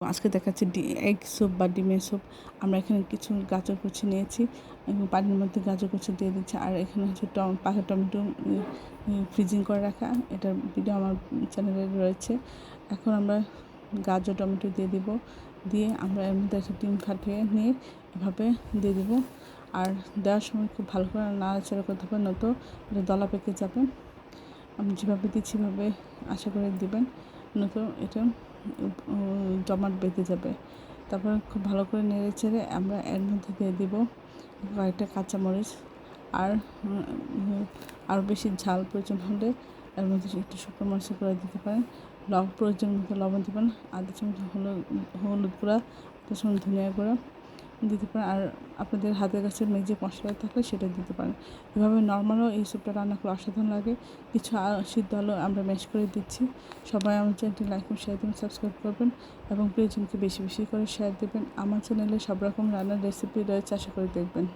আজকে দেখাচ্ছি D egg soup বা ডিমের স্যুপ আমরা এখানে কিছু গাজর কুচি নিয়েছি এবং পানির মধ্যে গাজর কুচি দিয়ে দিচ্ছি। আর এখানে হচ্ছে টম, পাকা টমেটো ফ্রিজিং করে রাখা। এটার ভিডিও আমার চ্যানেলে রয়েছে। এখন আমরা গাজর, টমেটো দিয়ে দিব। দিয়ে আমরা এর মধ্যে একটা ডিম ফাটিয়ে নিয়ে এভাবে দিয়ে দিব। আর দেওয়ার সময় খুব ভালো করে নাড়াচাড়া করতে হবে, নয়তো এটা দলা পেকে যাবে। আমি যেভাবে দিচ্ছি সেভাবে আশা করে দিবেন। নয়তো এটা জমাট বেঁধে যাবে। তারপরে খুব ভালো করে নেড়ে ছেড়ে আমরা এর মধ্যে দিয়ে দিব কয়েকটা কাঁচামরিচ আর আরও বেশি ঝাল প্রয়োজন হলে এর মধ্যে একটু শুকনো মরিচ করে দিতে পারেন। লব, প্রয়োজন মতো লবণ দেবেন। আধা চামচ হলুদ হলুদ গুঁড়া আধা চামচ ধনিয়া গুঁড়া। দিতে পারেন আর আপনাদের হাতের কাছে ম্যাজিক মশলা থাকলে সেটা দিতে পারেন। এভাবে নর্মালও এই স্যুপটা রান্না করে অসাধারণ লাগে। কিছু সিদ্ধ আলু আমরা ম্যাশ করে দিচ্ছি। সবাই আমার চ্যানেলটি লাইক এবং শেয়ার দেবেন সাবস্ক্রাইব করবেন এবং প্রিয়জনকে বেশি বেশি করে শেয়ার দেবেন। আমার চ্যানেলে সব রকম রান্নার রেসিপি রয়েছে, আশা করে দেখবেন।